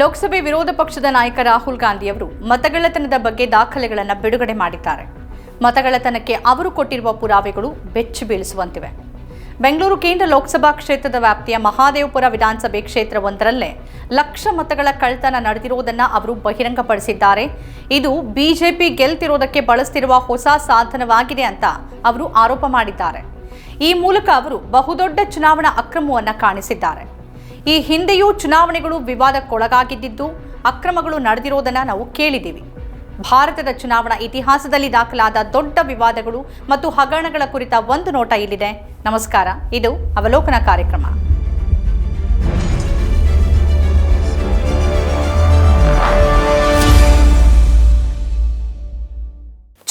ಲೋಕಸಭೆ ವಿರೋಧ ಪಕ್ಷದ ನಾಯಕ ರಾಹುಲ್ ಗಾಂಧಿಯವರು ಮತಗಳ್ಳತನದ ಬಗ್ಗೆ ದಾಖಲೆಗಳನ್ನು ಬಿಡುಗಡೆ ಮಾಡಿದ್ದಾರೆ. ಮತಗಳ್ಳತನಕ್ಕೆ ಅವರು ಕೊಟ್ಟಿರುವ ಪುರಾವೆಗಳು ಬೆಚ್ಚಿ ಬೀಳಿಸುವಂತಿವೆ. ಬೆಂಗಳೂರು ಕೇಂದ್ರ ಲೋಕಸಭಾ ಕ್ಷೇತ್ರದ ವ್ಯಾಪ್ತಿಯ ಮಹಾದೇವಪುರ ವಿಧಾನಸಭೆ ಕ್ಷೇತ್ರವೊಂದರಲ್ಲೇ ಲಕ್ಷ ಮತಗಳ ಕಳ್ಳತನ ನಡೆದಿರುವುದನ್ನು ಅವರು ಬಹಿರಂಗಪಡಿಸಿದ್ದಾರೆ. ಇದು ಬಿಜೆಪಿ ಗೆಲ್ತಿರೋದಕ್ಕೆ ಬಳಸ್ತಿರುವ ಹೊಸ ಸಾಧನವಾಗಿದೆ ಅಂತ ಅವರು ಆರೋಪ ಮಾಡಿದ್ದಾರೆ. ಈ ಮೂಲಕ ಅವರು ಬಹುದೊಡ್ಡ ಚುನಾವಣಾ ಅಕ್ರಮವನ್ನು ಕಾಣಿಸಿದ್ದಾರೆ. ಈ ಹಿಂದೆಯೂ ಚುನಾವಣೆಗಳು ವಿವಾದಕ್ಕೊಳಗಾಗಿದ್ದು ಅಕ್ರಮಗಳು ನಡೆದಿರೋದನ್ನು ನಾವು ಕೇಳಿದ್ದೀವಿ. ಭಾರತದ ಚುನಾವಣಾ ಇತಿಹಾಸದಲ್ಲಿ ದಾಖಲಾದ ದೊಡ್ಡ ವಿವಾದಗಳು ಮತ್ತು ಹಗರಣಗಳ ಕುರಿತ ಒಂದು ನೋಟ ಇಲ್ಲಿದೆ. ನಮಸ್ಕಾರ, ಇದು ಅವಲೋಕನ ಕಾರ್ಯಕ್ರಮ.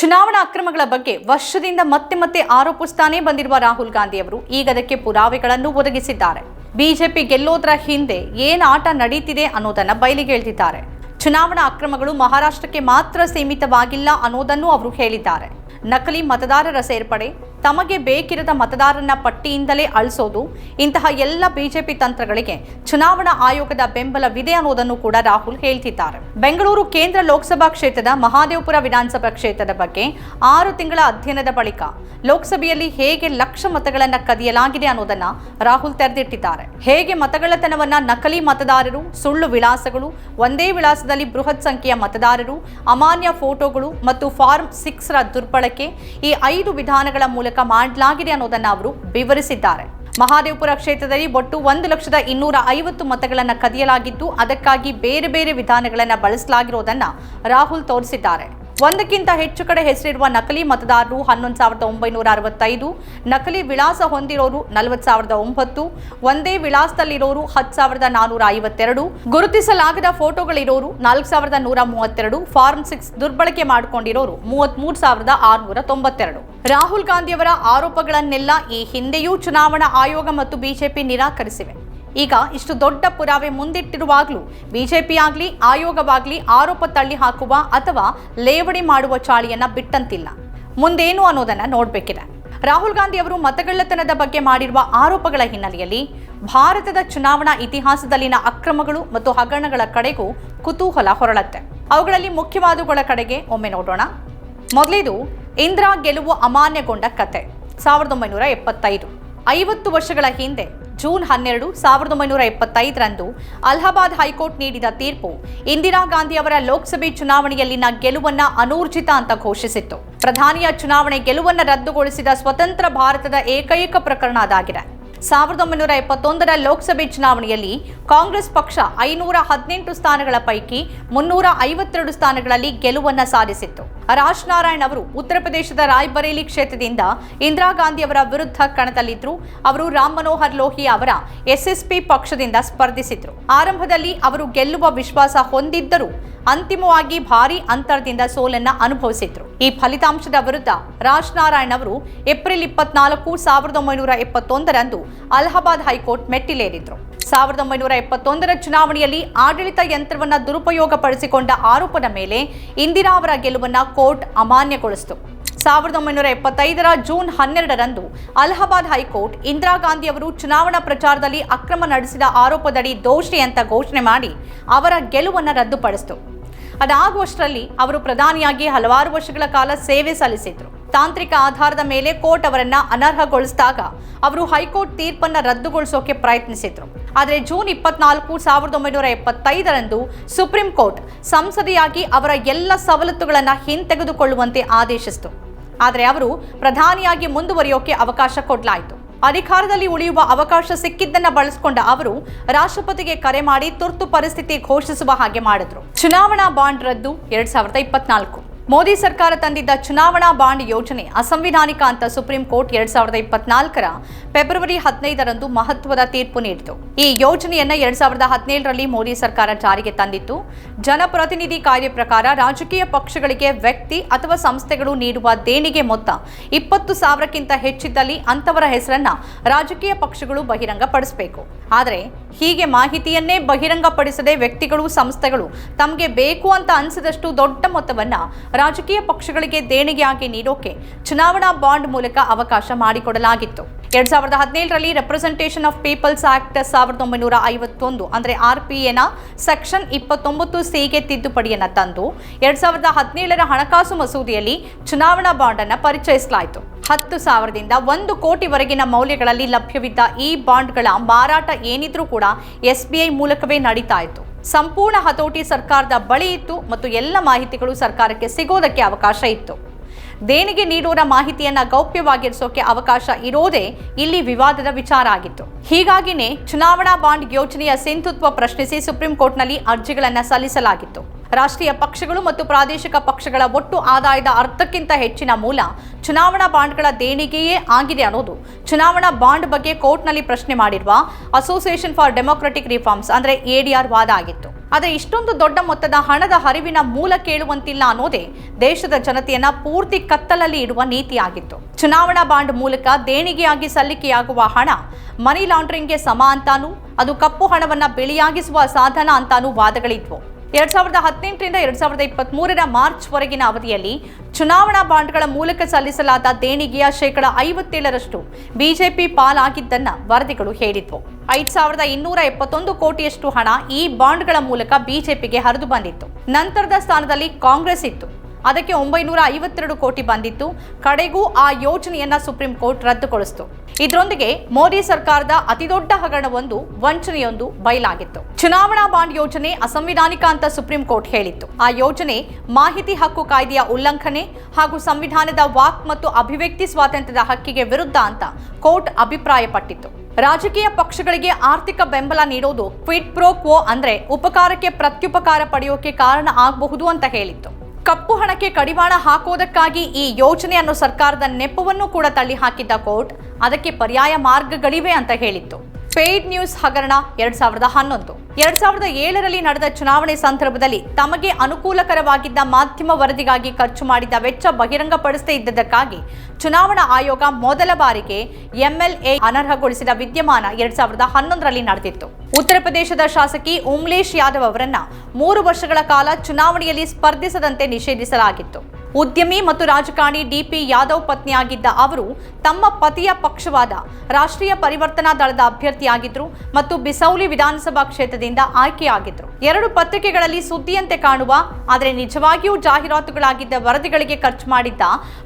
ಚುನಾವಣಾ ಅಕ್ರಮಗಳ ಬಗ್ಗೆ ವರ್ಷದಿಂದ ಮತ್ತೆ ಮತ್ತೆ ಆರೋಪಿಸ್ತಾನೇ ಬಂದಿರುವ ರಾಹುಲ್ ಗಾಂಧಿ ಅವರು ಈಗ ಅದಕ್ಕೆ ಪುರಾವೆಗಳನ್ನು ಒದಗಿಸಿದ್ದಾರೆ. ಬಿಜೆಪಿ ಗೆಲ್ಲೋದ್ರ ಹಿಂದೆ ಏನು ಆಟ ನಡೀತಿದೆ ಅನ್ನೋದನ್ನು ಬಯಲಿಗೆ ಹೇಳ್ತಿದ್ದಾರೆ. ಚುನಾವಣಾ ಅಕ್ರಮಗಳು ಮಹಾರಾಷ್ಟ್ರಕ್ಕೆ ಮಾತ್ರ ಸೀಮಿತವಾಗಿಲ್ಲ ಅನ್ನೋದನ್ನು ಅವರು ಹೇಳಿದ್ದಾರೆ. ನಕಲಿ ಮತದಾರರ ಸೇರ್ಪಡೆ ತಮಗೆ ಬೇಕಿರದ ಮತದಾರನ ಪಟ್ಟಿಯಿಂದಲೇ ಅಳಿಸೋದು, ಇಂತಹ ಎಲ್ಲ ಬಿಜೆಪಿ ತಂತ್ರಗಳಿಗೆ ಚುನಾವಣಾ ಆಯೋಗದ ಬೆಂಬಲವಿದೆ ಅನ್ನೋದನ್ನು ಕೂಡ ರಾಹುಲ್ ಹೇಳ್ತಿದ್ದಾರೆ. ಬೆಂಗಳೂರು ಕೇಂದ್ರ ಲೋಕಸಭಾ ಕ್ಷೇತ್ರದ ಮಹಾದೇವಪುರ ವಿಧಾನಸಭಾ ಕ್ಷೇತ್ರದ ಬಗ್ಗೆ ಆರು ತಿಂಗಳ ಅಧ್ಯಯನದ ಬಳಿಕ ಲೋಕಸಭೆಯಲ್ಲಿ ಹೇಗೆ ಲಕ್ಷ ಮತಗಳನ್ನು ಕದಿಯಲಾಗಿದೆ ಅನ್ನೋದನ್ನ ರಾಹುಲ್ ತೆರೆದಿಟ್ಟಿದ್ದಾರೆ. ಹೇಗೆ ಮತಗಳತನವನ್ನ ನಕಲಿ ಮತದಾರರು, ಸುಳ್ಳು ವಿಳಾಸಗಳು, ಒಂದೇ ವಿಳಾಸದಲ್ಲಿ ಬೃಹತ್ ಸಂಖ್ಯೆಯ ಮತದಾರರು, ಅಮಾನ್ಯ ಫೋಟೋಗಳು ಮತ್ತು ಫಾರ್ಮ್ ಸಿಕ್ಸ್ ದುರ್ಬಳಕೆ ಈ ಐದು ವಿಧಾನಗಳ ಮೂಲಕ ಮಾಡಲಾಗಿದೆ ಅನ್ನೋದನ್ನ ಅವರು ವಿವರಿಸಿದ್ದಾರೆ. ಮಹಾದೇವಪುರ ಕ್ಷೇತ್ರದಲ್ಲಿ ಒಟ್ಟು ಒಂದು ಲಕ್ಷದ ಇನ್ನೂರ ಐವತ್ತು ಮತಗಳನ್ನು ಕದಿಯಲಾಗಿದ್ದು, ಅದಕ್ಕಾಗಿ ಬೇರೆ ಬೇರೆ ವಿಧಾನಗಳನ್ನು ಬಳಸಲಾಗಿರೋದನ್ನ ರಾಹುಲ್ ತೋರಿಸಿದ್ದಾರೆ. ಒಂದಕ್ಕಿಂತ ಹೆಚ್ಚು ಕಡೆ ಹೆಸರಿರುವ ನಕಲಿ ಮತದಾರರು ಹನ್ನೊಂದು ಸಾವಿರದ ಒಂಬೈನೂರ ಅರವತ್ತೈದು, ನಕಲಿ ವಿಳಾಸ ಹೊಂದಿರೋರು ನಲವತ್ತು ಸಾವಿರದ ಒಂಬತ್ತು, ಒಂದೇ ವಿಳಾಸದಲ್ಲಿರೋರು ಹತ್ತು ಸಾವಿರದ ನಾನೂರ ಐವತ್ತೆರಡು, ಗುರುತಿಸಲಾಗದ ಫೋಟೋಗಳಿರೋರು ನಾಲ್ಕು ಸಾವಿರದ ನೂರ ಮೂವತ್ತೆರಡು, ಫಾರ್ಮ್ ಸಿಕ್ಸ್ ದುರ್ಬಳಕೆ ಮಾಡಿಕೊಂಡಿರೋರು ಮೂವತ್ತ್ಮೂರು ಸಾವಿರದ ಆರುನೂರ ತೊಂಬತ್ತೆರಡು. ರಾಹುಲ್ ಗಾಂಧಿಯವರ ಆರೋಪಗಳನ್ನೆಲ್ಲ ಈ ಹಿಂದೆಯೂ ಚುನಾವಣಾ ಆಯೋಗ ಮತ್ತು ಬಿಜೆಪಿ ನಿರಾಕರಿಸಿವೆ. ಈಗ ಇಷ್ಟು ದೊಡ್ಡ ಪುರಾವೆ ಮುಂದಿಟ್ಟಿರುವಾಗಲೂ ಬಿಜೆಪಿ ಆಗಲಿ ಆಯೋಗವಾಗಲಿ ಆರೋಪ ತಳ್ಳಿ ಹಾಕುವ ಅಥವಾ ಲೇವಡಿ ಮಾಡುವ ಚಾಳಿಯನ್ನು ಬಿಟ್ಟಂತಿಲ್ಲ. ಮುಂದೇನು ಅನ್ನೋದನ್ನ ನೋಡಬೇಕಿದೆ. ರಾಹುಲ್ ಗಾಂಧಿ ಅವರು ಮತಗಳ್ಳತನದ ಬಗ್ಗೆ ಮಾಡಿರುವ ಆರೋಪಗಳ ಹಿನ್ನೆಲೆಯಲ್ಲಿ ಭಾರತದ ಚುನಾವಣಾ ಇತಿಹಾಸದಲ್ಲಿನ ಅಕ್ರಮಗಳು ಮತ್ತು ಹಗರಣಗಳ ಕಡೆಗೂ ಕುತೂಹಲ ಹೊರಳತ್ತೆ. ಅವುಗಳಲ್ಲಿ ಮುಖ್ಯವಾದವುಗಳ ಕಡೆಗೆ ಒಮ್ಮೆ ನೋಡೋಣ. ಮೊದಲೇದು ಇಂದಿರಾ ಗೆಲುವು ಅಮಾನ್ಯಗೊಂಡ ಕತೆ, ಸಾವಿರದ ಒಂಬೈನೂರ ಎಪ್ಪತ್ತೈದು. ಐವತ್ತು ವರ್ಷಗಳ ಹಿಂದೆ ಜೂನ್ ಹನ್ನೆರಡು ಸಾವಿರದ ಒಂಬೈನೂರ ಎಪ್ಪತ್ತೈದರಂದು ಅಲಹಾಬಾದ್ ಹೈಕೋರ್ಟ್ ನೀಡಿದ ತೀರ್ಪು ಇಂದಿರಾ ಗಾಂಧಿ ಅವರ ಲೋಕಸಭೆ ಚುನಾವಣೆಯಲ್ಲಿನ ಗೆಲುವನ್ನ ಅನೂರ್ಜಿತ ಅಂತ ಘೋಷಿಸಿತ್ತು. ಪ್ರಧಾನಿಯ ಚುನಾವಣೆ ಗೆಲುವನ್ನು ರದ್ದುಗೊಳಿಸಿದ ಸ್ವತಂತ್ರ ಭಾರತದ ಏಕೈಕ ಪ್ರಕರಣ ಅದಾಗಿದೆ. ಸಾವಿರದ ಒಂಬೈನೂರ ಎಪ್ಪತ್ತೊಂದರ ಲೋಕಸಭೆ ಚುನಾವಣೆಯಲ್ಲಿ ಕಾಂಗ್ರೆಸ್ ಪಕ್ಷ ಐನೂರ ಹದಿನೆಂಟು ಸ್ಥಾನಗಳ ಪೈಕಿ ಮುನ್ನೂರ ಐವತ್ತೆರಡು ಸ್ಥಾನಗಳಲ್ಲಿ ಗೆಲುವನ್ನು ಸಾಧಿಸಿತ್ತು. ರಾಜ್ ನಾರಾಯಣ್ ಅವರು ಉತ್ತರ ಪ್ರದೇಶದ ರಾಯ್ಬರೇಲಿ ಕ್ಷೇತ್ರದಿಂದ ಇಂದಿರಾ ಗಾಂಧಿ ಅವರ ವಿರುದ್ಧ ಕಣದಲ್ಲಿದ್ದರು ಅವರು ರಾಮ್ ಮನೋಹರ್ ಲೋಹಿಯಾ ಅವರ ಎಸ್ಎಸ್ಪಿ ಪಕ್ಷದಿಂದ ಸ್ಪರ್ಧಿಸಿದ್ರು. ಆರಂಭದಲ್ಲಿ ಅವರು ಗೆಲ್ಲುವ ವಿಶ್ವಾಸ ಹೊಂದಿದ್ದರೂ ಅಂತಿಮವಾಗಿ ಭಾರಿ ಅಂತರದಿಂದ ಸೋಲನ್ನ ಅನುಭವಿಸಿದ್ರು. ಈ ಫಲಿತಾಂಶದ ವಿರುದ್ಧ ರಾಜ್ ನಾರಾಯಣ್ ಅವರು ಏಪ್ರಿಲ್ ಇಪ್ಪತ್ನಾಲ್ಕು ಸಾವಿರದ ಒಂಬೈನೂರ ಎಪ್ಪತ್ತೊಂದರಂದು ಅಲಹಾಬಾದ್ ಹೈಕೋರ್ಟ್ ಮೆಟ್ಟಿಲೇರಿದ್ರು. ಸಾವಿರದ ಒಂಬೈನೂರ ಎಪ್ಪತ್ತೊಂದರ ಚುನಾವಣೆಯಲ್ಲಿ ಆಡಳಿತ ಯಂತ್ರವನ್ನ ದುರುಪಯೋಗಪಡಿಸಿಕೊಂಡ ಆರೋಪದ ಮೇಲೆ ಇಂದಿರಾ ಅವರ ಗೆಲುವನ್ನ ಕೋರ್ಟ್ ಅಮಾನ್ಯಗೊಳಿಸಿತು. ಸಾವಿರದ ಒಂಬೈನೂರ ಎಪ್ಪತ್ತೈದರ ಜೂನ್ ಹನ್ನೆರಡರಂದು ಅಲಹಾಬಾದ್ ಹೈಕೋರ್ಟ್ ಇಂದಿರಾ ಗಾಂಧಿ ಅವರು ಚುನಾವಣಾ ಪ್ರಚಾರದಲ್ಲಿ ಅಕ್ರಮ ನಡೆಸಿದ ಆರೋಪದಡಿ ದೋಷಿ ಅಂತ ಘೋಷಣೆ ಮಾಡಿ ಅವರ ಗೆಲುವನ್ನು ರದ್ದುಪಡಿಸಿತು. ಅದಾಗುವಷ್ಟರಲ್ಲಿ ಅವರು ಪ್ರಧಾನಿಯಾಗಿ ಹಲವಾರು ವರ್ಷಗಳ ಕಾಲ ಸೇವೆ ಸಲ್ಲಿಸಿದ್ರು. ತಾಂತ್ರಿಕ ಆಧಾರದ ಮೇಲೆ ಕೋರ್ಟ್ ಅವರನ್ನ ಅನರ್ಹಗೊಳಿಸಿದಾಗ ಅವರು ಹೈಕೋರ್ಟ್ ತೀರ್ಪನ್ನ ರದ್ದುಗೊಳಿಸೋಕೆ ಪ್ರಯತ್ನಿಸಿದ್ರು. ಆದರೆ ಜೂನ್ ಇಪ್ಪತ್ನಾಲ್ಕು ಸಾವಿರದ ಒಂಬೈನೂರ ಎಪ್ಪತ್ತೈದರಂದು ಸುಪ್ರೀಂ ಕೋರ್ಟ್ ಸಂಸದೆಯಾಗಿ ಅವರ ಎಲ್ಲ ಸವಲತ್ತುಗಳನ್ನು ಹಿಂತೆಗೆದುಕೊಳ್ಳುವಂತೆ ಆದೇಶಿಸಿತು. ಆದರೆ ಅವರು ಪ್ರಧಾನಿಯಾಗಿ ಮುಂದುವರಿಯೋಕೆ ಅವಕಾಶ ಕೊಡಲಾಯಿತು. ಅಧಿಕಾರದಲ್ಲಿ ಉಳಿಯುವ ಅವಕಾಶ ಸಿಕ್ಕಿದ್ದನ್ನ ಬಳಸಿಕೊಂಡ ಅವರು ರಾಷ್ಟ್ರಪತಿಗೆ ಕರೆ ಮಾಡಿ ತುರ್ತು ಪರಿಸ್ಥಿತಿ ಘೋಷಿಸುವ ಹಾಗೆ ಮಾಡಿದ್ರು. ಚುನಾವಣಾ ಬಾಂಡ್ ರದ್ದು ಎರಡ್ ಸಾವಿರದ ಇಪ್ಪತ್ನಾಲ್ಕು. ಮೋದಿ ಸರ್ಕಾರ ತಂದಿದ್ದ ಚುನಾವಣಾ ಬಾಂಡ್ ಯೋಜನೆ ಅಸಂವಿಧಾನಿಕ ಅಂತ ಸುಪ್ರೀಂ ಕೋರ್ಟ್ ಎರಡ್ ಸಾವಿರದ ಇಪ್ಪತ್ನಾಲ್ಕರ ಫೆಬ್ರವರಿ ಹದಿನೈದರಂದು ಮಹತ್ವದ ತೀರ್ಪು ನೀಡಿತು. ಈ ಯೋಜನೆಯನ್ನ ಎರಡ್ ಸಾವಿರದ ಹದಿನೇಳರಲ್ಲಿ ಮೋದಿ ಸರ್ಕಾರ ಜಾರಿಗೆ ತಂದಿತ್ತು. ಜನಪ್ರತಿನಿಧಿ ಕಾಯ್ದೆ ಪ್ರಕಾರ ರಾಜಕೀಯ ಪಕ್ಷಗಳಿಗೆ ವ್ಯಕ್ತಿ ಅಥವಾ ಸಂಸ್ಥೆಗಳು ನೀಡುವ ದೇಣಿಗೆ ಮೊತ್ತ ಇಪ್ಪತ್ತು ಸಾವಿರಕ್ಕಿಂತ ಹೆಚ್ಚಿದ್ದಲ್ಲಿ ಅಂತವರ ಹೆಸರನ್ನ ರಾಜಕೀಯ ಪಕ್ಷಗಳು ಬಹಿರಂಗಪಡಿಸಬೇಕು. ಆದರೆ ಹೀಗೆ ಮಾಹಿತಿಯನ್ನೇ ಬಹಿರಂಗಪಡಿಸದೆ ವ್ಯಕ್ತಿಗಳು, ಸಂಸ್ಥೆಗಳು ತಮಗೆ ಬೇಕು ಅಂತ ಅನಿಸಿದಷ್ಟು ದೊಡ್ಡ ಮೊತ್ತವನ್ನು ರಾಜಕೀಯ ಪಕ್ಷಗಳಿಗೆ ದೇಣಿಗೆಯಾಗಿ ನೀಡೋಕೆ ಚುನಾವಣಾ ಬಾಂಡ್ ಮೂಲಕ ಅವಕಾಶ ಮಾಡಿಕೊಡಲಾಗಿತ್ತು. ಎರಡ್ ಸಾವಿರದ ಹದಿನೇಳರಲ್ಲಿ ರೆಪ್ರೆಸೆಂಟೇಷನ್ ಆಫ್ ಪೀಪಲ್ಸ್ ಆಕ್ಟ್ ಸಾವಿರದ ಒಂಬೈನೂರ ಐವತ್ತೊಂದು, ಅಂದರೆ ಆರ್ ಪಿ ಎನ ಸೆಕ್ಷನ್ ಇಪ್ಪತ್ತೊಂಬತ್ತು ಸಿಗೆ ತಿದ್ದುಪಡಿಯನ್ನು ತಂದು ಎರಡ್ ಸಾವಿರದ ಹದಿನೇಳರ ಹಣಕಾಸು ಮಸೂದೆಯಲ್ಲಿ ಚುನಾವಣಾ ಬಾಂಡನ್ನು ಪರಿಚಯಿಸಲಾಯಿತು. ಹತ್ತು ಸಾವಿರದಿಂದ ಒಂದು ಕೋಟಿವರೆಗಿನ ಮೌಲ್ಯಗಳಲ್ಲಿ ಲಭ್ಯವಿದ್ದ ಈ ಬಾಂಡ್ಗಳ ಮಾರಾಟ ಏನಿದ್ರೂ ಕೂಡ ಎಸ್ಬಿಐ ಮೂಲಕವೇ ನಡೀತಾ ಇತ್ತು. ಸಂಪೂರ್ಣ ಹತೋಟಿ ಸರ್ಕಾರದ ಬಳಿ ಇತ್ತು ಮತ್ತು ಎಲ್ಲ ಮಾಹಿತಿಗಳು ಸರ್ಕಾರಕ್ಕೆ ಸಿಗೋದಕ್ಕೆ ಅವಕಾಶ ಇತ್ತು. ದೇಣಿಗೆ ನೀಡೋರ ಮಾಹಿತಿಯನ್ನ ಗೌಪ್ಯವಾಗಿರಿಸೋಕೆ ಅವಕಾಶ ಇರೋದೇ ಇಲ್ಲಿ ವಿವಾದದ ವಿಚಾರ ಆಗಿತ್ತು. ಹೀಗಾಗಿನೇ ಚುನಾವಣಾ ಬಾಂಡ್ ಯೋಜನೆಯ ಸಿಂಧುತ್ವ ಪ್ರಶ್ನಿಸಿ ಸುಪ್ರೀಂ ಕೋರ್ಟ್ನಲ್ಲಿ ಅರ್ಜಿಗಳನ್ನು ಸಲ್ಲಿಸಲಾಗಿತ್ತು. ರಾಷ್ಟ್ರೀಯ ಪಕ್ಷಗಳು ಮತ್ತು ಪ್ರಾದೇಶಿಕ ಪಕ್ಷಗಳ ಒಟ್ಟು ಆದಾಯದ ಅರ್ಧಕ್ಕಿಂತ ಹೆಚ್ಚಿನ ಮೂಲ ಚುನಾವಣಾ ಬಾಂಡ್ಗಳ ದೇಣಿಗೆಯೇ ಆಗಿದೆ ಅನ್ನೋದು ಚುನಾವಣಾ ಬಾಂಡ್ ಬಗ್ಗೆ ಕೋರ್ಟ್ನಲ್ಲಿ ಪ್ರಶ್ನೆ ಮಾಡಿರುವ ಅಸೋಸಿಯೇಷನ್ ಫಾರ್ ಡೆಮೊಕ್ರೆಟಿಕ್ ರಿಫಾರ್ಮ್ಸ್ ಅಂದರೆ ಎಡಿಆರ್ ವಾದ ಆಗಿತ್ತು. ಆದರೆ ಇಷ್ಟೊಂದು ದೊಡ್ಡ ಮೊತ್ತದ ಹಣದ ಹರಿವಿನ ಮೂಲ ಕೇಳುವಂತಿಲ್ಲ ಅನ್ನೋದೇ ದೇಶದ ಜನತೆಯನ್ನ ಪೂರ್ತಿ ಕತ್ತಲಲ್ಲಿ ಇಡುವ ನೀತಿಯಾಗಿತ್ತು. ಚುನಾವಣಾ ಬಾಂಡ್ ಮೂಲಕ ದೇಣಿಗೆಯಾಗಿ ಸಲ್ಲಿಕೆಯಾಗುವ ಹಣ ಮನಿ ಲಾಂಡ್ರಿಂಗ್ಗೆ ಸಮ ಅಂತಾನೂ, ಅದು ಕಪ್ಪು ಹಣವನ್ನ ಬಿಳಿಯಾಗಿಸುವ ಸಾಧನ ಅಂತಾನೂ ವಾದಗಳಿದ್ವು. ಎರಡ್ ಸಾವಿರದ ಹದಿನೆಂಟರಿಂದ ಎರಡ್ ಸಾವಿರದ ಇಪ್ಪತ್ತ್ ಮೂರರ ಮಾರ್ಚ್ ವರೆಗಿನ ಅವಧಿಯಲ್ಲಿ ಚುನಾವಣಾ ಬಾಂಡ್ಗಳ ಮೂಲಕ ಸಲ್ಲಿಸಲಾದ ದೇಣಿಗೆಯ ಶೇಕಡ ಐವತ್ತೇಳರಷ್ಟು ಬಿಜೆಪಿ ಪಾಲಾಗಿದ್ದನ್ನ ವರದಿಗಳು ಹೇಳಿದ್ವು. ಐದ್ ಸಾವಿರದ ಇನ್ನೂರ ಎಪ್ಪತ್ತೊಂದು ಕೋಟಿಯಷ್ಟು ಹಣ ಈ ಬಾಂಡ್ಗಳ ಮೂಲಕ ಬಿಜೆಪಿಗೆ ಹರಿದು ಬಂದಿತ್ತು. ನಂತರದ ಸ್ಥಾನದಲ್ಲಿ ಕಾಂಗ್ರೆಸ್ ಇತ್ತು. ಅದಕ್ಕೆ ಒಂಬೈನೂರ ಐವತ್ತೆರಡು ಕೋಟಿ ಬಂದಿತ್ತು. ಕಡೆಗೂ ಆ ಯೋಜನೆಯನ್ನ ಸುಪ್ರೀಂ ಕೋರ್ಟ್ ರದ್ದುಗೊಳಿಸಿತು. ಇದರೊಂದಿಗೆ ಮೋದಿ ಸರ್ಕಾರದ ಅತಿದೊಡ್ಡ ಹಗರಣವೊಂದು, ವಂಚನೆಯೊಂದು ಬಯಲಾಗಿತ್ತು. ಚುನಾವಣಾ ಬಾಂಡ್ ಯೋಜನೆ ಅಸಂವಿಧಾನಿಕ ಅಂತ ಸುಪ್ರೀಂ ಕೋರ್ಟ್ ಹೇಳಿತ್ತು. ಆ ಯೋಜನೆ ಮಾಹಿತಿ ಹಕ್ಕು ಕಾಯ್ದೆಯ ಉಲ್ಲಂಘನೆ ಹಾಗೂ ಸಂವಿಧಾನದ ವಾಕ್ ಮತ್ತು ಅಭಿವ್ಯಕ್ತಿ ಸ್ವಾತಂತ್ರ್ಯದ ಹಕ್ಕಿಗೆ ವಿರುದ್ಧ ಅಂತ ಕೋರ್ಟ್ ಅಭಿಪ್ರಾಯಪಟ್ಟಿತ್ತು. ರಾಜಕೀಯ ಪಕ್ಷಗಳಿಗೆ ಆರ್ಥಿಕ ಬೆಂಬಲ ನೀಡೋದು ಕ್ವಿಟ್ ಪ್ರೋ ಕ್ವೋ ಅಂದ್ರೆ ಉಪಕಾರಕ್ಕೆ ಪ್ರತ್ಯುಪಕಾರ ಪಡೆಯೋಕೆ ಕಾರಣ ಆಗಬಹುದು ಅಂತ ಹೇಳಿತ್ತು. ಕಪ್ಪು ಹಣಕ್ಕೆ ಕಡಿವಾಣ ಹಾಕೋದಕ್ಕಾಗಿ ಈ ಯೋಜನೆಯನ್ನು ಸರ್ಕಾರದ ನೆಪವನ್ನು ಕೂಡ ತಳ್ಳಿ ಹಾಕಿದ್ದ ಕೋರ್ಟ್, ಅದಕ್ಕೆ ಪರ್ಯಾಯ ಮಾರ್ಗಗಳಿವೆ ಅಂತ ಹೇಳಿತ್ತು. ಪೇಯ್ಡ್ ನ್ಯೂಸ್ ಹಗರಣ ಎರಡ್ ಸಾವಿರದ ಹನ್ನೊಂದು. ಎರಡ್ ಸಾವಿರದ ಏಳರಲ್ಲಿ ನಡೆದ ಚುನಾವಣೆ ಸಂದರ್ಭದಲ್ಲಿ ತಮಗೆ ಅನುಕೂಲಕರವಾಗಿದ್ದ ಮಾಧ್ಯಮ ವರದಿಗಾಗಿ ಖರ್ಚು ಮಾಡಿದ ವೆಚ್ಚ ಬಹಿರಂಗಪಡಿಸದೇ ಇದ್ದದಕ್ಕಾಗಿ ಚುನಾವಣಾ ಆಯೋಗ ಮೊದಲ ಬಾರಿಗೆ ಎಂಎಲ್ಎ ಅನರ್ಹಗೊಳಿಸಿದ ವಿದ್ಯಮಾನ ಎರಡ್ ಸಾವಿರದ ಹನ್ನೊಂದರಲ್ಲಿ ನಡೆದಿತ್ತು. ಉತ್ತರ ಪ್ರದೇಶದ ಶಾಸಕಿ ಉಮ್ಲೇಶ್ ಯಾದವ್ ಅವರನ್ನ ಮೂರು ವರ್ಷಗಳ ಕಾಲ ಚುನಾವಣೆಯಲ್ಲಿ ಸ್ಪರ್ಧಿಸದಂತೆ ನಿಷೇಧಿಸಲಾಗಿತ್ತು. ಉದ್ಯಮಿ ಮತ್ತು ರಾಜಕಾರಣಿ ಡಿಪಿ ಯಾದವ್ ಪತ್ನಿಯಾಗಿದ್ದ ಅವರು ತಮ್ಮ ಪತಿಯ ಪಕ್ಷವಾದ ರಾಷ್ಟ್ರೀಯ ಪರಿವರ್ತನಾ ದಳದ ಅಭ್ಯರ್ಥಿಯಾಗಿದ್ದರು ಮತ್ತು ಬಿಸೌಲಿ ವಿಧಾನಸಭಾ ಕ್ಷೇತ್ರದಿಂದ ಆಯ್ಕೆಯಾಗಿದ್ದರು ಎರಡು ಪತ್ರಿಕೆಗಳಲ್ಲಿ ಸುದ್ದಿಯಂತೆ ಕಾಣುವ, ಆದರೆ ನಿಜವಾಗಿಯೂ ಜಾಹೀರಾತುಗಳಾಗಿದ್ದ ವರದಿಗಳಿಗೆ ಖರ್ಚು ಮಾಡಿದ್ದ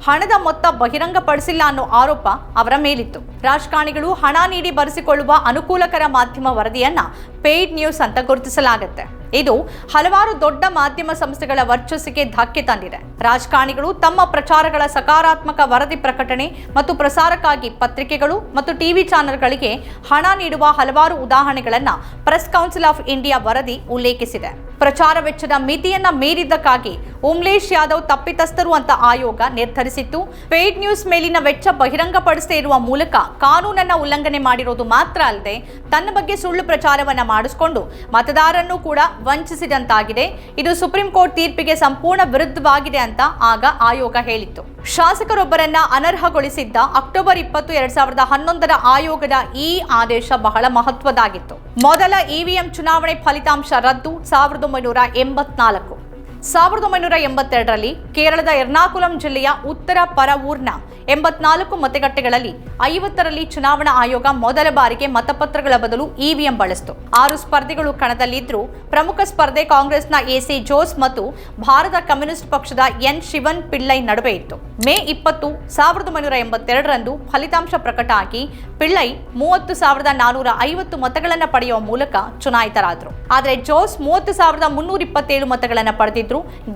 ಹಣದ ಮೊತ್ತ ಬಹಿರಂಗಪಡಿಸಿಲ್ಲ ಅನ್ನೋ ಆರೋಪ ಅವರ ಮೇಲಿತ್ತು. ರಾಜಕಾರಣಿಗಳು ಹಣ ನೀಡಿ ಬರೆಸಿಕೊಳ್ಳುವ ಅನುಕೂಲಕರ ಮಾಧ್ಯಮ ವರದಿಯನ್ನ ಪೇಯ್ಡ್ ನ್ಯೂಸ್ ಅಂತ ಗುರುತಿಸಲಾಗುತ್ತೆ. ಇದು ಹಲವಾರು ದೊಡ್ಡ ಮಾಧ್ಯಮ ಸಂಸ್ಥೆಗಳ ವರ್ಚಸ್ಸಿಗೆ ಧಕ್ಕೆ ತಂದಿದೆ. ರಾಜಕಾರಣಿಗಳು ತಮ್ಮ ಪ್ರಚಾರಗಳ ಸಕಾರಾತ್ಮಕ ವರದಿ ಪ್ರಕಟಣೆ ಮತ್ತು ಪ್ರಸಾರಕ್ಕಾಗಿ ಪತ್ರಿಕೆಗಳು ಮತ್ತು ಟಿವಿ ಚಾನೆಲ್ಗಳಿಗೆ ಹಣ ನೀಡುವ ಹಲವಾರು ಉದಾಹರಣೆಗಳನ್ನು ಪ್ರೆಸ್ ಕೌನ್ಸಿಲ್ ಆಫ್ ಇಂಡಿಯಾ ವರದಿ ಉಲ್ಲೇಖಿಸಿದೆ. ಪ್ರಚಾರ ವೆಚ್ಚದ ಮಿತಿಯನ್ನ ಮೀರಿದ್ದಕ್ಕಾಗಿ ಉಮ್ಲೇಶ್ ಯಾದವ್ ತಪ್ಪಿತಸ್ಥರು ಅಂತ ಆಯೋಗ ನಿರ್ಧರಿಸಿತ್ತು. ಪೇಯ್ಡ್ ನ್ಯೂಸ್ ಮೇಲಿನ ವೆಚ್ಚ ಬಹಿರಂಗಪಡಿಸದೇ ಇರುವ ಮೂಲಕ ಕಾನೂನನ್ನ ಉಲ್ಲಂಘನೆ ಮಾಡಿರೋದು ಮಾತ್ರ ಅಲ್ಲದೆ ತನ್ನ ಬಗ್ಗೆ ಸುಳ್ಳು ಪ್ರಚಾರವನ್ನ ಮಾಡಿಸಿಕೊಂಡು ಮತದಾರರನ್ನು ಕೂಡ ವಂಚಿಸಿದಂತಾಗಿದೆ. ಇದು ಸುಪ್ರೀಂ ಕೋರ್ಟ್ ತೀರ್ಪಿಗೆ ಸಂಪೂರ್ಣ ವಿರುದ್ಧವಾಗಿದೆ ಅಂತ ಆಗ ಆಯೋಗ ಹೇಳಿತ್ತು. ಶಾಸಕರೊಬ್ಬರನ್ನ ಅನರ್ಹಗೊಳಿಸಿದ್ದ ಅಕ್ಟೋಬರ್ ಇಪ್ಪತ್ತು ಎರಡ್ ಸಾವಿರದ ಹನ್ನೊಂದರ ಆಯೋಗದ ಈ ಆದೇಶ ಬಹಳ ಮಹತ್ವದಾಗಿತ್ತು ಮೊದಲ ಇವಿಎಂ ಚುನಾವಣೆ ಫಲಿತಾಂಶ ರದ್ದು ಸಾವಿರದ ಒಂಬೈನೂರ ಎಂಬತ್ನಾಲ್ಕು. ಸಾವಿರದ ಒಂಬೈನೂರ ಎಂಬತ್ತೆರಡರಲ್ಲಿ ಕೇರಳದ ಎರ್ನಾಕುಲಂ ಜಿಲ್ಲೆಯ ಉತ್ತರ ಪರವೂರ್ನ ಎಂಬತ್ನಾಲ್ಕು ಮತಗಟ್ಟೆಗಳಲ್ಲಿ ಐವತ್ತರಲ್ಲಿ ಚುನಾವಣಾ ಆಯೋಗ ಮೊದಲ ಬಾರಿಗೆ ಮತಪತ್ರಗಳ ಬದಲು ಇವಿಎಂ ಬಳಸಿತು. ಆರು ಸ್ಪರ್ಧಿಗಳು ಕಣದಲ್ಲಿದ್ದರೂ ಪ್ರಮುಖ ಸ್ಪರ್ಧೆ ಕಾಂಗ್ರೆಸ್ನ ಎಸಿ ಜೋಸ್ ಮತ್ತು ಭಾರತ ಕಮ್ಯುನಿಸ್ಟ್ ಪಕ್ಷದ ಎನ್ ಶಿವನ್ ಪಿಳ್ಳೈ ನಡುವೆ ಇತ್ತು. ಮೇ ಇಪ್ಪತ್ತು ಸಾವಿರದ ಒಂಬೈನೂರ ಎಂಬತ್ತೆರಡರಂದು ಫಲಿತಾಂಶ ಪ್ರಕಟ ಆಗಿ ಪಿಳ್ಳೈ ಮೂವತ್ತು ಸಾವಿರದ ನಾನೂರ ಐವತ್ತು ಮತಗಳನ್ನು ಪಡೆಯುವ ಮೂಲಕ ಚುನಾಯಿತರಾದರು. ಆದರೆ ಜೋಸ್ ಮೂವತ್ತು ಸಾವಿರದ ಮುನ್ನೂರ ಇಪ್ಪತ್ತೇಳು ಮತಗಳನ್ನು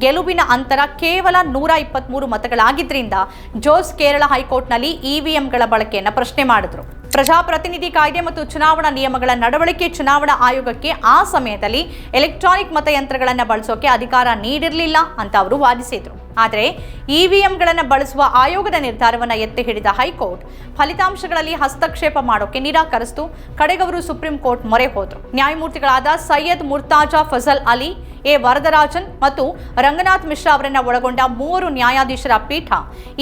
ಗೆಲುವಿನ ಅಂತರ ಕೇವಲ ನೂರ ಇಪ್ಪತ್ಮೂರು ಮತಗಳಾಗಿದ್ದರಿಂದ ಜೋಸ್ ಕೇರಳ ಹೈಕೋರ್ಟ್ನಲ್ಲಿ ಇವಿಎಂಗಳ ಬಳಕೆಯನ್ನು ಪ್ರಶ್ನೆ ಮಾಡಿದ್ರು. ಪ್ರಜಾಪ್ರತಿನಿಧಿ ಕಾಯ್ದೆ ಮತ್ತು ಚುನಾವಣಾ ನಿಯಮಗಳ ನಡವಳಿಕೆ ಚುನಾವಣಾ ಆಯೋಗಕ್ಕೆ ಆ ಸಮಯದಲ್ಲಿ ಎಲೆಕ್ಟ್ರಾನಿಕ್ ಮತಯಂತ್ರಗಳನ್ನು ಬಳಸೋಕೆ ಅಧಿಕಾರ ನೀಡಿರಲಿಲ್ಲ ಅಂತ ಅವರು ವಾದಿಸಿದ್ರು. ಆದರೆ ಇವಿಎಂಗಳನ್ನು ಬಳಸುವ ಆಯೋಗದ ನಿರ್ಧಾರವನ್ನು ಎತ್ತಿ ಹಿಡಿದ ಹೈಕೋರ್ಟ್ ಫಲಿತಾಂಶಗಳಲ್ಲಿ ಹಸ್ತಕ್ಷೇಪ ಮಾಡೋಕೆ ನಿರಾಕರಿಸಿತು. ಕಡೆಗವರು ಸುಪ್ರೀಂ ಕೋರ್ಟ್ ಮೊರೆ ಹೋದರು. ನ್ಯಾಯಮೂರ್ತಿಗಳಾದ ಸೈಯದ್ ಮುರ್ತಾಜಾ ಫಜಲ್ ಅಲಿ, ಎ ವರದರಾಜನ್ ಮತ್ತು ರಂಗನಾಥ್ ಮಿಶ್ರಾ ಅವರನ್ನ ಒಳಗೊಂಡ ಮೂವರು ನ್ಯಾಯಾಧೀಶರ ಪೀಠ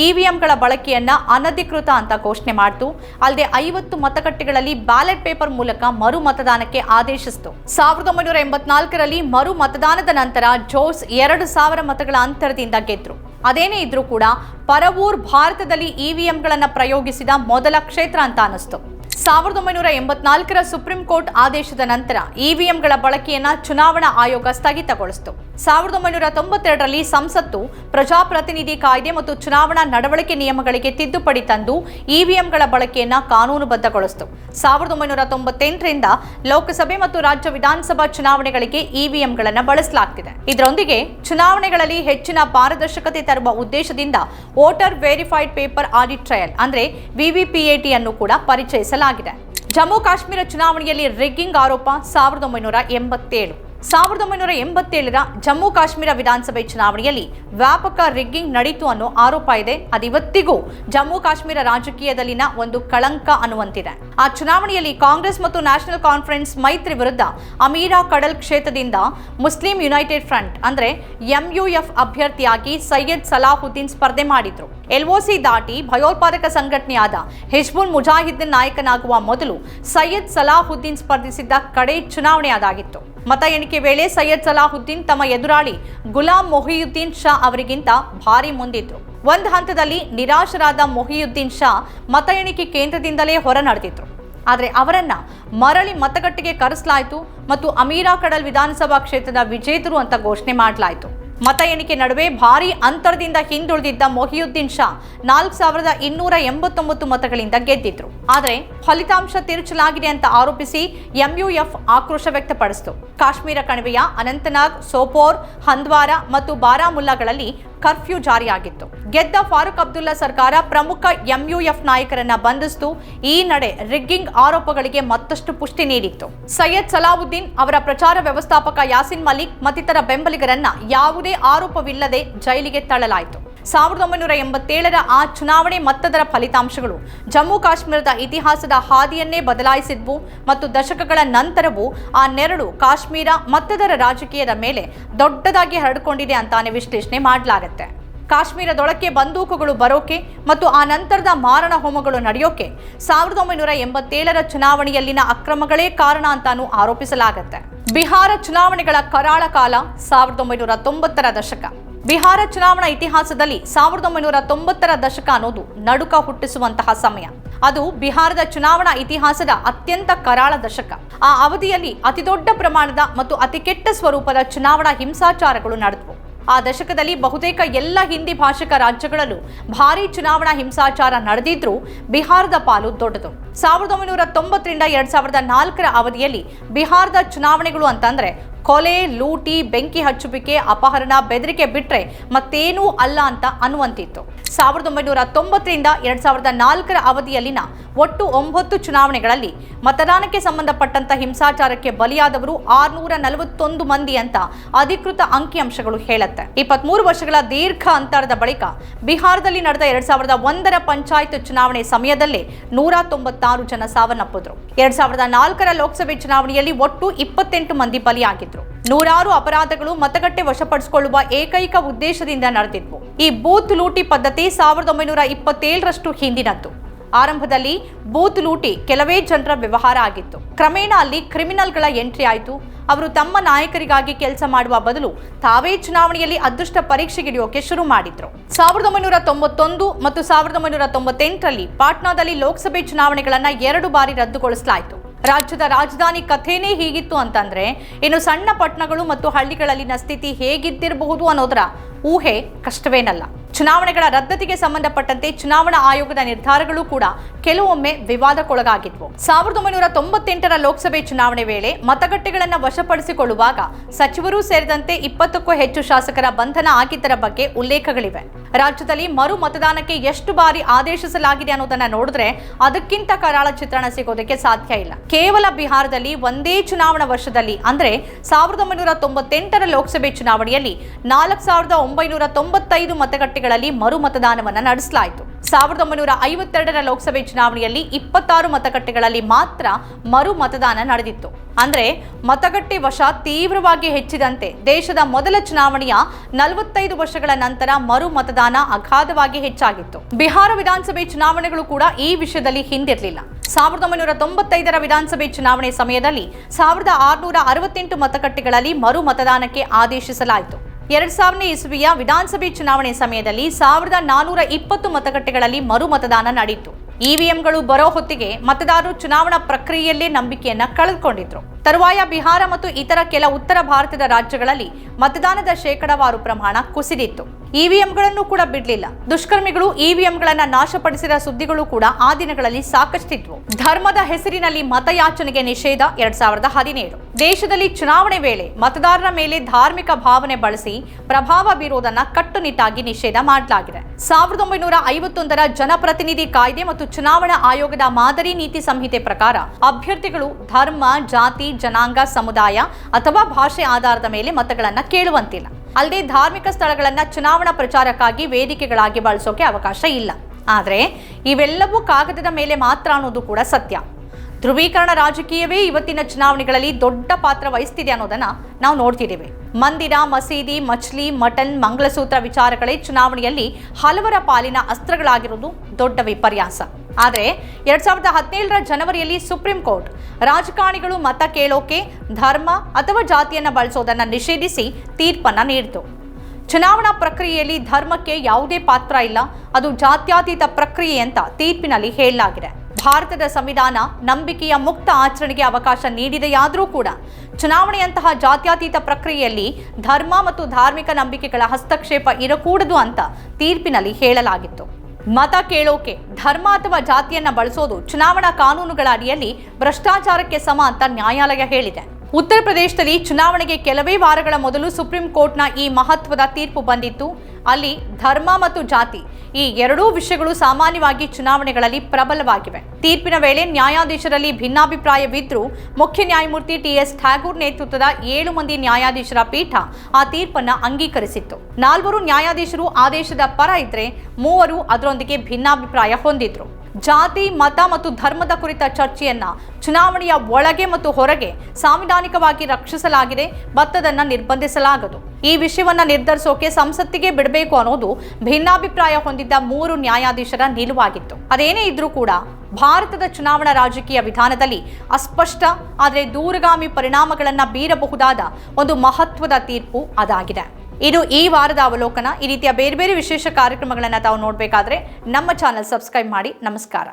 ಇವಿಎಂಗಳ ಬಳಕೆಯನ್ನ ಅನಧಿಕೃತ ಅಂತ ಘೋಷಣೆ ಮಾಡಿತು. ಅಲ್ಲದೆ ಐವತ್ತು ಮತಗಟ್ಟೆಗಳಲ್ಲಿ ಬ್ಯಾಲೆಟ್ ಪೇಪರ್ ಮೂಲಕ ಮರು ಮತದಾನಕ್ಕೆ ಆದೇಶಿಸಿತು. ಸಾವಿರದ ಒಂಬೈನೂರ ಎಂಬತ್ನಾಲ್ಕರಲ್ಲಿ ಮರು ಮತದಾನದ ನಂತರ ಜೋಸ್ ಎರಡು ಸಾವಿರ ಮತಗಳ ಅಂತರದಿಂದ ಗೆದ್ರು. ಅದೇನೇ ಇದ್ರೂ ಕೂಡ ಪರವೂರ್ ಭಾರತದಲ್ಲಿ ಇವಿಎಂಗಳನ್ನು ಪ್ರಯೋಗಿಸಿದ ಮೊದಲ ಕ್ಷೇತ್ರ ಅಂತ ಅನಿಸ್ತು ಸಾವಿರದ ಒಂಬೈನೂರ ಎಂಬತ್ನಾಲ್ಕರ ಸುಪ್ರೀಂ ಕೋರ್ಟ್ ಆದೇಶದ ನಂತರ ಇವಿಎಂಗಳ ಬಳಕೆಯನ್ನ ಚುನಾವಣಾ ಆಯೋಗ ಸ್ಥಗಿತಗೊಳಿಸಿತು. ಸಾವಿರದ ಒಂಬೈನೂರ ತೊಂಬತ್ತೆರಡರಲ್ಲಿ ಸಂಸತ್ತು ಪ್ರಜಾಪ್ರತಿನಿಧಿ ಕಾಯ್ದೆ ಮತ್ತು ಚುನಾವಣಾ ನಡವಳಿಕೆ ನಿಯಮಗಳಿಗೆ ತಿದ್ದುಪಡಿ ತಂದು ಇವಿಎಂಗಳ ಬಳಕೆಯನ್ನ ಕಾನೂನುಬದ್ಧಗೊಳಿಸಿತು. ಸಾವಿರದ ಒಂಬೈನೂರ ತೊಂಬತ್ತೆಂಟರಿಂದ ಲೋಕಸಭೆ ಮತ್ತು ರಾಜ್ಯ ವಿಧಾನಸಭಾ ಚುನಾವಣೆಗಳಿಗೆ ಇವಿಎಂಗಳನ್ನು ಬಳಸಲಾಗ್ತಿದೆ. ಇದರೊಂದಿಗೆ ಚುನಾವಣೆಗಳಲ್ಲಿ ಹೆಚ್ಚಿನ ಪಾರದರ್ಶಕತೆ ತರುವ ಉದ್ದೇಶದಿಂದ voter verified paper audit trail ಅಂದ್ರೆ ವಿವಿಪಿಎಟಿ ಅನ್ನು ಕೂಡ ಪರಿಚಯಿಸಲಾಗಿದೆ. ಜಮ್ಮು ಕಾಶ್ಮೀರ ಚುನಾವಣೆಯಲ್ಲಿ ರಿಗ್ಗಿಂಗ್ ಆರೋಪ ಸಾವಿರದ ಒಂಬೈನೂರ ಎಂಬತ್ತೇಳು. ಸಾವಿರದ ಒಂಬೈನೂರ ಎಂಬತ್ತೇಳರ ಜಮ್ಮು ಕಾಶ್ಮೀರ ವಿಧಾನಸಭೆ ಚುನಾವಣೆಯಲ್ಲಿ ವ್ಯಾಪಕ ರಿಗ್ಗಿಂಗ್ ನಡೀತು ಅನ್ನೋ ಆರೋಪ ಇದೆ. ಅದಿವತ್ತಿಗೂ ಜಮ್ಮು ಕಾಶ್ಮೀರ ರಾಜಕೀಯದಲ್ಲಿನ ಒಂದು ಕಳಂಕ ಅನ್ನುವಂತಿದೆ. ಆ ಚುನಾವಣೆಯಲ್ಲಿ ಕಾಂಗ್ರೆಸ್ ಮತ್ತು ನ್ಯಾಷನಲ್ ಕಾನ್ಫರೆನ್ಸ್ ಮೈತ್ರಿ ವಿರುದ್ಧ ಅಮೀರಾ ಕಡಲ್ ಕ್ಷೇತ್ರದಿಂದ ಮುಸ್ಲಿಂ ಯುನೈಟೆಡ್ ಫ್ರಂಟ್, ಅಂದ್ರೆ ಎಂಯುಎಫ್ ಅಭ್ಯರ್ಥಿಯಾಗಿ ಸೈಯದ್ ಸಲಾಹುದ್ದೀನ್ ಸ್ಪರ್ಧೆ ಮಾಡಿದ್ರು. ಎಲ್ಒಸಿ ದಾಟಿ ಭಯೋತ್ಪಾದಕ ಸಂಘಟನೆಯಾದ ಹಿಜ್ಬುಲ್ ಮುಜಾಹಿದ್ದೀನ್ ನಾಯಕನಾಗುವ ಮೊದಲು ಸೈಯದ್ ಸಲಾಹುದ್ದೀನ್ ಸ್ಪರ್ಧಿಸಿದ್ದ ಕಡೆ ಚುನಾವಣೆ ಅದಾಗಿತ್ತು ಮತ ಎಣಿಕೆ ವೇಳೆ ಸೈಯದ್ ಸಲಾಹುದ್ದೀನ್ ತಮ್ಮ ಎದುರಾಳಿ ಗುಲಾಂ ಮೊಹಿಯುದ್ದೀನ್ ಶಾ ಅವರಿಗಿಂತ ಭಾರಿ ಮುಂದಿದ್ರು ಒಂದು ಹಂತದಲ್ಲಿ ನಿರಾಶರಾದ ಮೊಹಿಯುದ್ದೀನ್ ಶಾ ಮತ ಎಣಿಕೆ ಕೇಂದ್ರದಿಂದಲೇ ಹೊರ ನಡೆದಿದ್ರು ಆದರೆ ಅವರನ್ನ ಮರಳಿ ಮತಗಟ್ಟೆಗೆ ಕರೆಸಲಾಯಿತು ಮತ್ತು ಅಮೀರಾ ಕಡಲ್ ವಿಧಾನಸಭಾ ಕ್ಷೇತ್ರದ ವಿಜೇತರು ಅಂತ ಘೋಷಣೆ ಮಾಡಲಾಯಿತು. ಮತ ಎಣಿಕೆ ನಡುವೆ ಭಾರಿ ಅಂತರದಿಂದ ಹಿಂದುಳಿದಿದ್ದ ಮೊಹಿಯುದ್ದೀನ್ ಶಾ ನಾಲ್ಕು ಸಾವಿರದ ಇನ್ನೂರ ಎಂಬತ್ತೊಂಬತ್ತು ಮತಗಳಿಂದ ಗೆದ್ದಿದ್ರು. ಆದರೆ ಫಲಿತಾಂಶ ತಿರುಚಲಾಗಿದೆ ಅಂತ ಆರೋಪಿಸಿ ಎಂಯುಎಫ್ ಆಕ್ರೋಶ ವ್ಯಕ್ತಪಡಿಸಿತು. ಕಾಶ್ಮೀರ ಕಣಿವೆಯ ಅನಂತನಾಗ್, ಸೋಪೋರ್, ಹಂದ್ವಾರ ಮತ್ತು ಬಾರಾಮುಲ್ಲಾಗಳಲ್ಲಿ ಕರ್ಫ್ಯೂ ಜಾರಿಯಾಗಿತ್ತು. ಗೆದ್ದ ಫಾರೂಕ್ ಅಬ್ದುಲ್ಲಾ ಸರ್ಕಾರ ಪ್ರಮುಖ ಎಂಯುಎಫ್ ನಾಯಕರನ್ನ ಬಂಧಿಸಿತು. ಈ ನಡೆ ರಿಗ್ಗಿಂಗ್ ಆರೋಪಗಳಿಗೆ ಮತ್ತಷ್ಟು ಪುಷ್ಟಿ ನೀಡಿತ್ತು. ಸೈಯದ್ ಸಲಾವುದ್ದೀನ್ ಅವರ ಪ್ರಚಾರ ವ್ಯವಸ್ಥಾಪಕ ಯಾಸಿನ್ ಮಲಿಕ್ ಮತ್ತಿತರ ಬೆಂಬಲಿಗರನ್ನ ಯಾವುದೇ ಆರೋಪವಿಲ್ಲದೆ ಜೈಲಿಗೆ ತಳ್ಳಲಾಯಿತು. ಸಾವಿರದ ಒಂಬೈನೂರ ಎಂಬತ್ತೇಳರ ಆ ಚುನಾವಣೆ ಮತ್ತದರ ಫಲಿತಾಂಶಗಳು. ಜಮ್ಮು ಕಾಶ್ಮೀರದ ಇತಿಹಾಸದ ಹಾದಿಯನ್ನೇ ಬದಲಾಯಿಸಿದ್ವು ಮತ್ತು ದಶಕಗಳ ನಂತರವೂ ಆ ನೆರಳು ಕಾಶ್ಮೀರ ಮತ್ತದರ ರಾಜಕೀಯದ ಮೇಲೆ ದೊಡ್ಡದಾಗಿ ಹರಡಿಕೊಂಡಿದೆ ಅಂತಾನೆ ವಿಶ್ಲೇಷಣೆ ಮಾಡಲಾಗತ್ತೆ. ಕಾಶ್ಮೀರದೊಳಕ್ಕೆ ಬಂದೂಕುಗಳು ಬರೋಕೆ ಮತ್ತು ಆ ನಂತರದ ಮಾರಣ ಹೋಮಗಳು ನಡೆಯೋಕೆ ಸಾವಿರದ ಒಂಬೈನೂರ ಎಂಬತ್ತೇಳರ ಚುನಾವಣೆಯಲ್ಲಿನ ಅಕ್ರಮಗಳೇ ಕಾರಣ ಅಂತಾನೂ ಆರೋಪಿಸಲಾಗುತ್ತೆ. ಬಿಹಾರ ಚುನಾವಣೆಗಳ ಕರಾಳ ಕಾಲ ಸಾವಿರದ ಒಂಬೈನೂರ ತೊಂಬತ್ತರ ದಶಕ. ಬಿಹಾರ ಚುನಾವಣಾ ಇತಿಹಾಸದಲ್ಲಿ ಸಾವಿರದ ಒಂಬೈನೂರ ತೊಂಬತ್ತರ ದಶಕ ಅನ್ನೋದು ನಡುಕ ಹುಟ್ಟಿಸುವಂತಹ ಸಮಯ. ಅದು ಬಿಹಾರದ ಚುನಾವಣಾ ಇತಿಹಾಸದ ಅತ್ಯಂತ ಕರಾಳ ದಶಕ. ಆ ಅವಧಿಯಲ್ಲಿ ಅತಿದೊಡ್ಡ ಪ್ರಮಾಣದ ಮತ್ತು ಅತಿ ಕೆಟ್ಟ ಸ್ವರೂಪದ ಚುನಾವಣಾ ಹಿಂಸಾಚಾರಗಳು ನಡೆದವು. ಆ ದಶಕದಲ್ಲಿ ಬಹುತೇಕ ಎಲ್ಲ ಹಿಂದಿ ಭಾಷಿಕ ರಾಜ್ಯಗಳಲ್ಲೂ ಭಾರೀ ಚುನಾವಣಾ ಹಿಂಸಾಚಾರ ನಡೆದಿದ್ರೂ ಬಿಹಾರದ ಪಾಲು ದೊಡ್ಡದು. ಸಾವಿರದ ಒಂಬೈನೂರ ತೊಂಬತ್ತರಿಂದ ಎರಡ್ ಸಾವಿರದ ನಾಲ್ಕರ ಅವಧಿಯಲ್ಲಿ ಬಿಹಾರದ ಚುನಾವಣೆಗಳು ಅಂತಂದ್ರೆ ಕೊಲೆ, ಲೂಟಿ, ಬೆಂಕಿ ಹಚ್ಚುವಿಕೆ, ಅಪಹರಣ, ಬೆದರಿಕೆ ಬಿಟ್ಟರೆ ಮತ್ತೇನೂ ಅಲ್ಲ ಅಂತ ಅನ್ನುವಂತಿತ್ತು. ಸಾವಿರದ ಒಂಬೈನೂರ ತೊಂಬತ್ತರಿಂದ ಎರಡ್ ಸಾವಿರದ ನಾಲ್ಕರ ಅವಧಿಯಲ್ಲಿನ ಒಟ್ಟು ಒಂಬತ್ತು ಚುನಾವಣೆಗಳಲ್ಲಿ ಮತದಾನಕ್ಕೆ ಸಂಬಂಧಪಟ್ಟಂತ ಹಿಂಸಾಚಾರಕ್ಕೆ ಬಲಿಯಾದವರು ಆರ್ನೂರ ನಲವತ್ತೊಂದು ಮಂದಿ ಅಂತ ಅಧಿಕೃತ ಅಂಕಿಅಂಶಗಳು ಹೇಳುತ್ತೆ. ಇಪ್ಪತ್ಮೂರು ವರ್ಷಗಳ ದೀರ್ಘ ಅಂತರದ ಬಳಿಕ ಬಿಹಾರದಲ್ಲಿ ನಡೆದ ಎರಡ್ ಸಾವಿರದ ಒಂದರ ಪಂಚಾಯತ್ ಚುನಾವಣೆ ಸಮಯದಲ್ಲೇ ನೂರ ತೊಂಬತ್ತಾರು ಜನ ಸಾವನ್ನಪ್ಪಿದ್ರು. ಎರಡ್ ಸಾವಿರದ ನಾಲ್ಕರ ಲೋಕಸಭೆ ಚುನಾವಣೆಯಲ್ಲಿ ಒಟ್ಟು ಇಪ್ಪತ್ತೆಂಟು ಮಂದಿ ಬಲಿಯಾಗಿದ್ರು. ನೂರಾರು ಅಪರಾಧಗಳು ಮತಗಟ್ಟೆ ವಶಪಡಿಸಿಕೊಳ್ಳುವ ಏಕೈಕ ಉದ್ದೇಶದಿಂದ ನಡೆದಿದ್ವು. ಈ ಬೂತ್ ಲೂಟಿ ಪದ್ಧತಿ ಸಾವಿರದ ಒಂಬೈನೂರ ಇಪ್ಪತ್ತೇಳರಷ್ಟು ಹಿಂದಿನದ್ದು. ಆರಂಭದಲ್ಲಿ ಬೂತ್ ಲೂಟಿ ಕೆಲವೇ ಜನರ ವ್ಯವಹಾರ ಆಗಿತ್ತು. ಕ್ರಮೇಣ ಅಲ್ಲಿ ಕ್ರಿಮಿನಲ್ಗಳ ಎಂಟ್ರಿ ಆಯಿತು. ಅವರು ತಮ್ಮ ನಾಯಕರಿಗಾಗಿ ಕೆಲಸ ಮಾಡುವ ಬದಲು ತಾವೇ ಚುನಾವಣೆಯಲ್ಲಿ ಅದೃಷ್ಟ ಪರೀಕ್ಷೆಗಿಡಿಯೋಕೆ ಶುರು ಮಾಡಿದ್ರು. ಸಾವಿರದ ಒಂಬೈನೂರ ತೊಂಬತ್ತೊಂದು ಮತ್ತು ಸಾವಿರದ ಒಂಬೈನೂರ ತೊಂಬತ್ತೆಂಟರಲ್ಲಿ ಪಾಟ್ನಾದಲ್ಲಿ ಲೋಕಸಭೆ ಚುನಾವಣೆಗಳನ್ನು ಎರಡು ಬಾರಿ ರದ್ದುಗೊಳಿಸಲಾಯಿತು. ರಾಜ್ಯದ ರಾಜಧಾನಿ ಕಥೆನೇ ಹೀಗಿತ್ತು ಅಂತಂದ್ರೆ, ಇನ್ನು ಸಣ್ಣ ಪಟ್ಟಣಗಳು ಮತ್ತು ಹಳ್ಳಿಗಳಲ್ಲಿನ ಸ್ಥಿತಿ ಹೇಗಿದ್ದಿರಬಹುದು ಅನ್ನೋದರ ಊಹೆ ಕಷ್ಟವೇನಲ್ಲ. ಚುನಾವಣೆಗಳ ರದ್ದತಿಗೆ ಸಂಬಂಧಪಟ್ಟಂತೆ ಚುನಾವಣಾ ಆಯೋಗದ ನಿರ್ಧಾರಗಳು ಕೂಡ ಕೆಲವೊಮ್ಮೆ ವಿವಾದಕ್ಕೊಳಗಾಗಿದ್ವು. ಸಾವಿರದ ಒಂಬೈನೂರ ತೊಂಬತ್ತೆಂಟರ ಲೋಕಸಭೆ ಚುನಾವಣೆ ವೇಳೆ ಮತಗಟ್ಟೆಗಳನ್ನು ವಶಪಡಿಸಿಕೊಳ್ಳುವಾಗ ಸಚಿವರು ಸೇರಿದಂತೆ ಇಪ್ಪತ್ತಕ್ಕೂ ಹೆಚ್ಚು ಶಾಸಕರ ಬಂಧನ ಆಗಿದ್ದರ ಬಗ್ಗೆ ಉಲ್ಲೇಖಗಳಿವೆ. ರಾಜ್ಯದಲ್ಲಿ ಮರು ಮತದಾನಕ್ಕೆ ಎಷ್ಟು ಬಾರಿ ಆದೇಶಿಸಲಾಗಿದೆ ಅನ್ನೋದನ್ನ ನೋಡಿದ್ರೆ ಅದಕ್ಕಿಂತ ಕರಾಳ ಚಿತ್ರಣ ಸಿಗೋದಕ್ಕೆ ಸಾಧ್ಯ ಇಲ್ಲ. ಕೇವಲ ಬಿಹಾರದಲ್ಲಿ ಒಂದೇ ಚುನಾವಣಾ ವರ್ಷದಲ್ಲಿ ಅಂದ್ರೆ ಸಾವಿರದ ಒಂಬೈನೂರ ತೊಂಬತ್ತೆಂಟರ ಲೋಕಸಭೆ ಚುನಾವಣೆಯಲ್ಲಿ ನಾಲ್ಕು ಸಾವಿರದ ಒಂಬೈನೂರ ತೊಂಬತ್ತೈದು ಮತಗಟ್ಟೆಗಳಲ್ಲಿ ಮರು ಮತದಾನವನ್ನು ನಡೆಸಲಾಯಿತು. ಸಾವಿರದ ಒಂಬೈನೂರ ಐವತ್ತೆರಡರ ಲೋಕಸಭೆ ಚುನಾವಣೆಯಲ್ಲಿ ಇಪ್ಪತ್ತಾರು ಮತಗಟ್ಟೆಗಳಲ್ಲಿ ಮಾತ್ರ ಮರು ಮತದಾನ ನಡೆದಿತ್ತು. ಅಂದ್ರೆ ಮತಗಟ್ಟೆ ವಶ ತೀವ್ರವಾಗಿ ಹೆಚ್ಚಿದಂತೆ ದೇಶದ ಮೊದಲ ಚುನಾವಣೆಯ ನಲವತ್ತೈದು ವರ್ಷಗಳ ನಂತರ ಮರು ಮತದಾನ ಅಗಾಧವಾಗಿ ಹೆಚ್ಚಾಗಿತ್ತು. ಬಿಹಾರ ವಿಧಾನಸಭೆ ಚುನಾವಣೆಗಳು ಕೂಡ ಈ ವಿಷಯದಲ್ಲಿ ಹಿಂದಿರಲಿಲ್ಲ. ಸಾವಿರದ ಒಂಬೈನೂರ ತೊಂಬತ್ತೈದರ ವಿಧಾನಸಭೆ ಚುನಾವಣೆ ಸಮಯದಲ್ಲಿ ಸಾವಿರದ ಆರುನೂರ ಅರವತ್ತೆಂಟು ಮತಗಟ್ಟೆಗಳಲ್ಲಿ ಮರು ಮತದಾನಕ್ಕೆ ಆದೇಶಿಸಲಾಯಿತು. ಎರಡ್ ಸಾವಿರನೇ ಇಸುವಿಯ ವಿಧಾನಸಭೆ ಚುನಾವಣೆ ಸಮಯದಲ್ಲಿ ಸಾವಿರದ ನಾನೂರ ಇಪ್ಪತ್ತು ಮತಗಟ್ಟೆಗಳಲ್ಲಿ ಮರು ಮತದಾನ ನಡೆಯಿತು. ಇವಿಎಂಗಳು ಬರೋ ಹೊತ್ತಿಗೆ ಮತದಾರರು ಚುನಾವಣಾ ಪ್ರಕ್ರಿಯೆಯಲ್ಲೇ ನಂಬಿಕೆಯನ್ನ ಕಳೆದುಕೊಂಡಿದ್ರು. ತರುವಾಯ ಬಿಹಾರ ಮತ್ತು ಇತರ ಕೆಲ ಉತ್ತರ ಭಾರತದ ರಾಜ್ಯಗಳಲ್ಲಿ ಮತದಾನದ ಶೇಕಡಾವಾರು ಪ್ರಮಾಣ ಕುಸಿದಿತ್ತು. ಇವಿಎಂಗಳನ್ನು ಕೂಡ ಬಿಡಲಿಲ್ಲ. ದುಷ್ಕರ್ಮಿಗಳು ಇವಿಎಂಗಳನ್ನ ನಾಶಪಡಿಸಿದ ಸುದ್ದಿಗಳು ಕೂಡ ಆ ದಿನಗಳಲ್ಲಿ ಸಾಕಷ್ಟಿದ್ವು. ಧರ್ಮದ ಹೆಸರಿನಲ್ಲಿ ಮತಯಾಚನೆಗೆ ನಿಷೇಧ ಎರಡ್ ಸಾವಿರದ ಹದಿನೇಳು. ದೇಶದಲ್ಲಿ ಚುನಾವಣೆ ವೇಳೆ ಮತದಾರರ ಮೇಲೆ ಧಾರ್ಮಿಕ ಭಾವನೆ ಬಳಸಿ ಪ್ರಭಾವ ಬೀರುವುದನ್ನು ಕಟ್ಟುನಿಟ್ಟಾಗಿ ನಿಷೇಧ ಮಾಡಲಾಗಿದೆ. ಸಾವಿರದ ಒಂಬೈನೂರ ಐವತ್ತೊಂದರ ಜನಪ್ರತಿನಿಧಿ ಕಾಯ್ದೆ ಮತ್ತು ಚುನಾವಣಾ ಆಯೋಗದ ಮಾದರಿ ನೀತಿ ಸಂಹಿತೆ ಪ್ರಕಾರ ಅಭ್ಯರ್ಥಿಗಳು ಧರ್ಮ, ಜಾತಿ, ಜನಾಂಗ, ಸಮುದಾಯ ಅಥವಾ ಭಾಷೆ ಆಧಾರದ ಮೇಲೆ ಮತಗಳನ್ನು ಕೇಳುವಂತಿಲ್ಲ. ಅಲ್ಲದೆ ಧಾರ್ಮಿಕ ಸ್ಥಳಗಳನ್ನು ಚುನಾವಣಾ ಪ್ರಚಾರಕ್ಕಾಗಿ ವೇದಿಕೆಗಳಾಗಿ ಬಳಸೋಕೆ ಅವಕಾಶ ಇಲ್ಲ. ಆದರೆ ಇವೆಲ್ಲವೂ ಕಾಗದದ ಮೇಲೆ ಮಾತ್ರ ಅನ್ನೋದು ಕೂಡ ಸತ್ಯ. ಧ್ರುವೀಕರಣ ರಾಜಕೀಯವೇ ಇವತ್ತಿನ ಚುನಾವಣೆಗಳಲ್ಲಿ ದೊಡ್ಡ ಪಾತ್ರ ವಹಿಸ್ತಿದೆ ಅನ್ನೋದನ್ನ ನಾವು ನೋಡ್ತಿದ್ದೇವೆ. ಮಂದಿರ, ಮಸೀದಿ, ಮಚ್ಲಿ ಮಟನ್ ಮಂಗಳಸೂತ್ರ ವಿಚಾರಗಳೇ ಚುನಾವಣೆಯಲ್ಲಿ ಹಲವರ ಪಾಲಿನ ಅಸ್ತ್ರಗಳಾಗಿರುವುದು ದೊಡ್ಡ ವಿಪರ್ಯಾಸ. ಆದರೆ ಎರಡ್ ಸಾವಿರದ ಹದಿನೇಳರ ಜನವರಿಯಲ್ಲಿ ಸುಪ್ರೀಂ ಕೋರ್ಟ್ ರಾಜಕಾರಣಿಗಳು ಮತ ಕೇಳೋಕೆ ಧರ್ಮ ಅಥವಾ ಜಾತಿಯನ್ನ ಬಳಸೋದನ್ನ ನಿಷೇಧಿಸಿ ತೀರ್ಪನ್ನ ನೀಡಿತು. ಚುನಾವಣಾ ಪ್ರಕ್ರಿಯೆಯಲ್ಲಿ ಧರ್ಮಕ್ಕೆ ಯಾವುದೇ ಪಾತ್ರ ಇಲ್ಲ, ಅದು ಜಾತ್ಯಾತೀತ ಪ್ರಕ್ರಿಯೆ ಅಂತ ತೀರ್ಪಿನಲ್ಲಿ ಹೇಳಲಾಗಿದೆ. ಭಾರತದ ಸಂವಿಧಾನ ನಂಬಿಕೆಯ ಮುಕ್ತ ಆಚರಣೆಗೆ ಅವಕಾಶ ನೀಡಿದೆಯಾದರೂ ಕೂಡ ಚುನಾವಣೆಯಂತಹ ಜಾತ್ಯತೀತ ಪ್ರಕ್ರಿಯೆಯಲ್ಲಿ ಧರ್ಮ ಮತ್ತು ಧಾರ್ಮಿಕ ನಂಬಿಕೆಗಳ ಹಸ್ತಕ್ಷೇಪ ಇರಕೂಡದು ಅಂತ ತೀರ್ಪಿನಲ್ಲಿ ಹೇಳಲಾಗಿತ್ತು. ಮತ ಕೇಳೋಕೆ ಧರ್ಮ ಅಥವಾ ಜಾತಿಯನ್ನ ಬಳಸೋದು ಚುನಾವಣಾ ಕಾನೂನುಗಳ ಅಡಿಯಲ್ಲಿ ಭ್ರಷ್ಟಾಚಾರಕ್ಕೆ ಸಮ ಅಂತ ನ್ಯಾಯಾಲಯ ಹೇಳಿದೆ. ಉತ್ತರ ಪ್ರದೇಶದಲ್ಲಿ ಚುನಾವಣೆಗೆ ಕೆಲವೇ ವಾರಗಳ ಮೊದಲು ಸುಪ್ರೀಂ ಕೋರ್ಟ್ನ ಈ ಮಹತ್ವದ ತೀರ್ಪು ಬಂದಿತ್ತು. ಅಲ್ಲಿ ಧರ್ಮ ಮತ್ತು ಜಾತಿ ಈ ಎರಡೂ ವಿಷಯಗಳು ಸಾಮಾನ್ಯವಾಗಿ ಚುನಾವಣೆಗಳಲ್ಲಿ ಪ್ರಬಲವಾಗಿವೆ. ತೀರ್ಪಿನ ವೇಳೆ ನ್ಯಾಯಾಧೀಶರಲ್ಲಿ ಭಿನ್ನಾಭಿಪ್ರಾಯವಿದ್ದರೂ ಮುಖ್ಯ ನ್ಯಾಯಮೂರ್ತಿ ಟಿಎಸ್ ಠಾಗೂರ್ ನೇತೃತ್ವದ ಏಳು ಮಂದಿ ನ್ಯಾಯಾಧೀಶರ ಪೀಠ ಆ ತೀರ್ಪನ್ನ ಅಂಗೀಕರಿಸಿತ್ತು. ನಾಲ್ವರು ನ್ಯಾಯಾಧೀಶರು ಆದೇಶದ ಪರ ಇದ್ರೆ ಮೂವರು ಅದರೊಂದಿಗೆ ಭಿನ್ನಾಭಿಪ್ರಾಯ ಹೊಂದಿದ್ರು. ಜಾತಿ, ಮತ ಮತ್ತು ಧರ್ಮದ ಕುರಿತ ಚರ್ಚೆಯನ್ನ ಚುನಾವಣೆಯ ಒಳಗೆ ಮತ್ತು ಹೊರಗೆ ಸಾಂವಿಧಾನಿಕವಾಗಿ ರಕ್ಷಿಸಲಾಗಿದೆ, ಮತ್ತದನ್ನ ನಿರ್ಬಂಧಿಸಲಾಗದು. ಈ ವಿಷಯವನ್ನ ನಿರ್ಧರಿಸೋಕೆ ಸಂಸತ್ತಿಗೆ ಬಿಡಬೇಕು ಅನ್ನೋದು ಭಿನ್ನಾಭಿಪ್ರಾಯ ಹೊಂದಿದ್ದ ಮೂರು ನ್ಯಾಯಾಧೀಶರ ನಿಲುವಾಗಿತ್ತು. ಅದೇನೇ ಇದ್ರೂ ಕೂಡ ಭಾರತದ ಚುನಾವಣಾ ರಾಜಕೀಯ ವಿಧಾನದಲ್ಲಿ ಅಸ್ಪಷ್ಟ, ಆದರೆ ದೂರಗಾಮಿ ಪರಿಣಾಮಗಳನ್ನ ಬೀರಬಹುದಾದ ಒಂದು ಮಹತ್ವದ ತೀರ್ಪು ಅದಾಗಿದೆ. ಇದು ಈ ವಾರದ ಅವಲೋಕನ ಈ ರೀತಿಯ ಬೇರೆ ಬೇರೆ ವಿಶೇಷ ಕಾರ್ಯಕ್ರಮಗಳನ್ನು ತಾವು ನೋಡಬೇಕಾದ್ರೆ ನಮ್ಮ ಚಾನಲ್ ಸಬ್ಸ್ಕ್ರೈಬ್ ಮಾಡಿ. ನಮಸ್ಕಾರ.